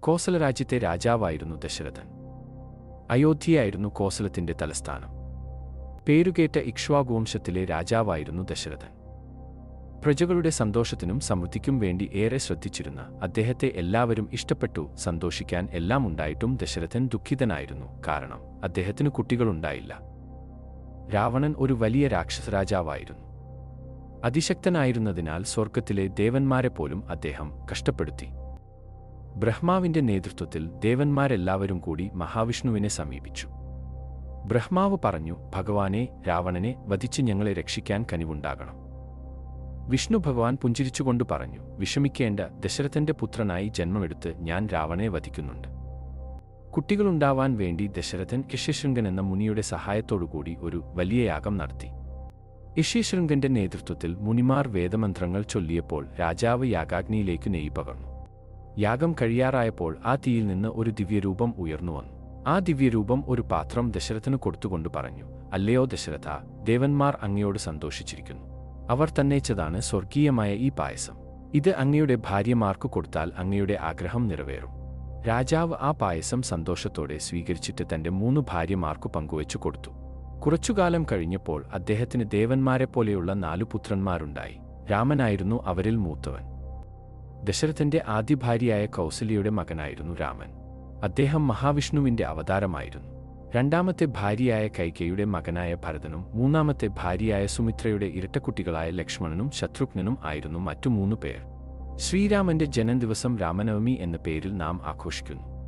കോസലരാജ്യത്തെ രാജാവായിരുന്നു ദശരഥൻ. അയോധ്യയായിരുന്നു കോസലത്തിന്റെ തലസ്ഥാനം. പേരുകേറ്റ ഇക്ഷ്വാഗുവംശത്തിലെ രാജാവായിരുന്നു ദശരഥൻ. പ്രജകളുടെ സന്തോഷത്തിനും സമൃദ്ധിക്കും വേണ്ടി ഏറെ ശ്രദ്ധിച്ചിരുന്ന അദ്ദേഹത്തെ എല്ലാവരും ഇഷ്ടപ്പെട്ടു സന്തോഷിക്കാൻ എല്ലാം ഉണ്ടായിട്ടും ദശരഥൻ ദുഃഖിതനായിരുന്നു കാരണം അദ്ദേഹത്തിന് കുട്ടികളുണ്ടായില്ല. രാവണൻ ഒരു വലിയ രാക്ഷസരാജാവായിരുന്നു. അതിശക്തനായിരുന്നതിനാൽ സ്വർഗത്തിലെ ദേവന്മാരെപ്പോലും അദ്ദേഹം കഷ്ടപ്പെടുത്തി. ബ്രഹ്മാവിന്റെ നേതൃത്വത്തിൽ ദേവന്മാരെല്ലാവരും കൂടി മഹാവിഷ്ണുവിനെ സമീപിച്ചു. ബ്രഹ്മാവ് പറഞ്ഞു ഭഗവാനെ രാവണനെ വധിച്ച് ഞങ്ങളെ രക്ഷിക്കാൻ കനിവുണ്ടാകണം. വിഷ്ണു ഭഗവാൻ പുഞ്ചിരിച്ചുകൊണ്ട് പറഞ്ഞു വിഷമിക്കേണ്ട ദശരഥന്റെ പുത്രനായി ജന്മമെടുത്ത് ഞാൻ രാവണനെ വധിക്കുന്നുണ്ട്. കുട്ടികളുണ്ടാവാൻ വേണ്ടി ദശരഥൻ യഷ്യശൃംഗൻ എന്ന മുനിയുടെ സഹായത്തോടുകൂടി ഒരു വലിയ യാഗം നടത്തി. യശ്യശൃംഗന്റെ നേതൃത്വത്തിൽ മുനിമാർ വേദമന്ത്രങ്ങൾ ചൊല്ലിയപ്പോൾ രാജാവ് യാഗാഗ്നിയിലേക്ക് നെയ്യ് പകർന്നു. യാഗം കഴിയാറായപ്പോൾ ആ തീയിൽ നിന്ന് ഒരു ദിവ്യരൂപം ഉയർന്നു വന്നു. ആ ദിവ്യരൂപം ഒരു പാത്രം ദശരഥന് കൊടുത്തുകൊണ്ട് പറഞ്ഞു അല്ലയോ ദശരഥ ദേവന്മാർ അങ്ങയോട് സന്തോഷിച്ചിരിക്കുന്നു. അവർ തന്നെച്ചതാണ് സ്വർഗീയമായ ഈ പായസം. ഇത് അങ്ങയുടെ ഭാര്യമാർക്ക് കൊടുത്താൽ അങ്ങയുടെ ആഗ്രഹം നിറവേറും. രാജാവ് ആ പായസം സന്തോഷത്തോടെ സ്വീകരിച്ചിട്ട് തന്റെ മൂന്ന് ഭാര്യമാർക്കു പങ്കുവച്ചു കൊടുത്തു. കുറച്ചുകാലം കഴിഞ്ഞപ്പോൾ അദ്ദേഹത്തിന് ദേവന്മാരെപ്പോലെയുള്ള നാലു പുത്രന്മാരുണ്ടായി. രാമനായിരുന്നു അവരിൽ മൂത്തവൻ. ദശരഥന്റെ ആദ്യ ഭാര്യയായ കൗസല്യയുടെ മകനായിരുന്നു രാമൻ. അദ്ദേഹം മഹാവിഷ്ണുവിന്റെ അവതാരമായിരുന്നു. രണ്ടാമത്തെ ഭാര്യയായ കൈകയുടെ മകനായ ഭരതനും മൂന്നാമത്തെ ഭാര്യയായ സുമിത്രയുടെ ഇരട്ടക്കുട്ടികളായ ലക്ഷ്മണനും ശത്രുഘ്നനും ആയിരുന്നു മറ്റു മൂന്നു പേർ. ശ്രീരാമന്റെ ജനനദിവസം രാമനവമി എന്ന പേരിൽ നാം ആഘോഷിക്കുന്നു.